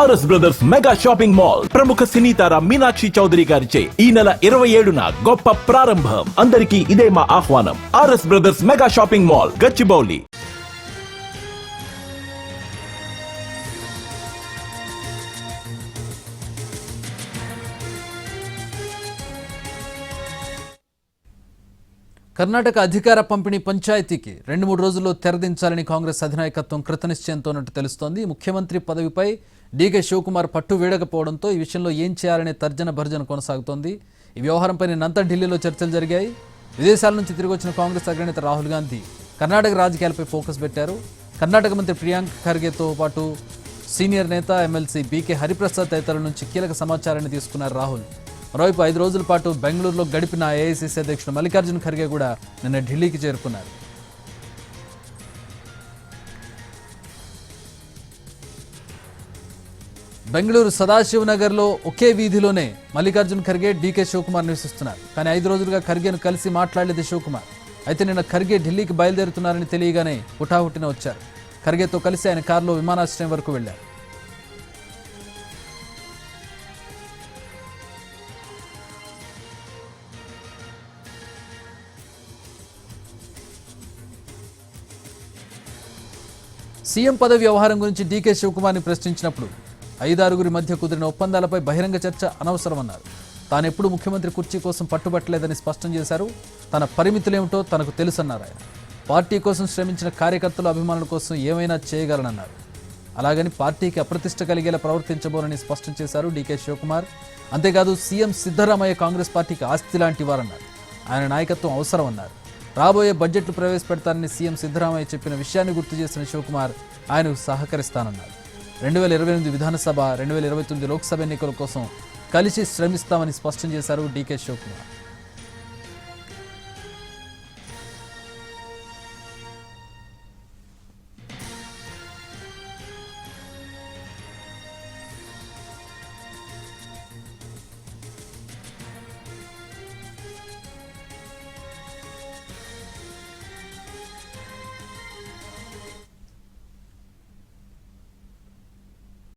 R S brothers mega shopping mall ప్రముఖ సినీ తార మీనాక్షి చౌదరి గారిచే ఈ నెల ఇరవై ఏడున గొప్ప ప్రారంభం. అందరికీ ఇదే మా ఆహ్వానం. RS brothers mega shopping mall Gachibowli. Karnataka అధికార పంపిణీ పంచాయతీకి రెండు మూడు రోజుల్లో తెరదించాలని కాంగ్రెస్ అధినాయకత్వం కృతనిశ్చయంతో ఉన్నట్టు తెలుస్తోంది. ముఖ్యమంత్రి పదవిపై డీకే శివకుమార్ పట్టు వీడకపోవడంతో ఈ విషయంలో ఏం చేయాలనే తర్జన భర్జన కొనసాగుతోంది. ఈ వ్యవహారంపై నిన్నంతా ఢిల్లీలో చర్చలు జరిగాయి. విదేశాల నుంచి తిరిగి వచ్చిన కాంగ్రెస్ అగ్రనేత రాహుల్ గాంధీ కర్ణాటక రాజకీయాలపై ఫోకస్ పెట్టారు. కర్ణాటక మంత్రి ప్రియాంక్ ఖర్గేతో పాటు సీనియర్ నేత ఎమ్మెల్సీ బీకే హరిప్రసాద్ తదితరుల నుంచి కీలక సమాచారాన్ని తీసుకున్నారు రాహుల్. మరోవైపు ఐదు రోజుల పాటు బెంగళూరులో గడిపిన ఏఐసీసీ అధ్యక్షుడు మల్లికార్జున ఖర్గే కూడా నిన్న ఢిల్లీకి చేరుకున్నారు. బెంగళూరు సదాశివనగర్లో ఒకే వీధిలోనే మల్లికార్జున ఖర్గే డీకే శివకుమార్ నివసిస్తున్నారు. కానీ ఐదు రోజులుగా ఖర్గేను కలిసి మాట్లాడలేదు శివకుమార్. అయితే నిన్న ఖర్గే ఢిల్లీకి బయలుదేరుతున్నారని తెలియగానే హుటాహుటిన వచ్చారు. ఖర్గేతో కలిసి ఆయన కారులో విమానాశ్రయం వరకు వెళ్ళారు సీఎం పదవి వ్యవహారం గురించి డీకే శివకుమార్ని ప్రశ్నించినప్పుడు ఐదారుగురి మధ్య కుదిరిన ఒప్పందాలపై బహిరంగ చర్చ అనవసరమన్నారు. తానెప్పుడు ముఖ్యమంత్రి కుర్చీ కోసం పట్టుబట్టలేదని స్పష్టం చేశారు. తన పరిమితులేమిటో తనకు తెలుసన్నారు ఆయన. పార్టీ కోసం శ్రమించిన కార్యకర్తలు అభిమానుల కోసం ఏమైనా చేయగలనన్నారు. అలాగని పార్టీకి అప్రతిష్ట కలిగేలా ప్రవర్తించబోనని స్పష్టం చేశారు డీకే శివకుమార్. అంతేకాదు సీఎం సిద్ధరామయ్య కాంగ్రెస్ పార్టీకి ఆస్తి లాంటి వారన్నారు. ఆయన నాయకత్వం అవసరమన్నారు. రాబోయే బడ్జెట్లు ప్రవేశపెడతానని సీఎం సిద్ధరామయ్య చెప్పిన విషయాన్ని గుర్తు చేసిన శివకుమార్ ఆయనకు సహకరిస్తానన్నారు. రెండు వేల ఇరవై ఎనిమిది విధానసభ రెండు వేల ఇరవై తొమ్మిది లోక్సభ ఎన్నికల కోసం కలిసి శ్రమిస్తామని స్పష్టం చేశారు డీకే శివకుమార్.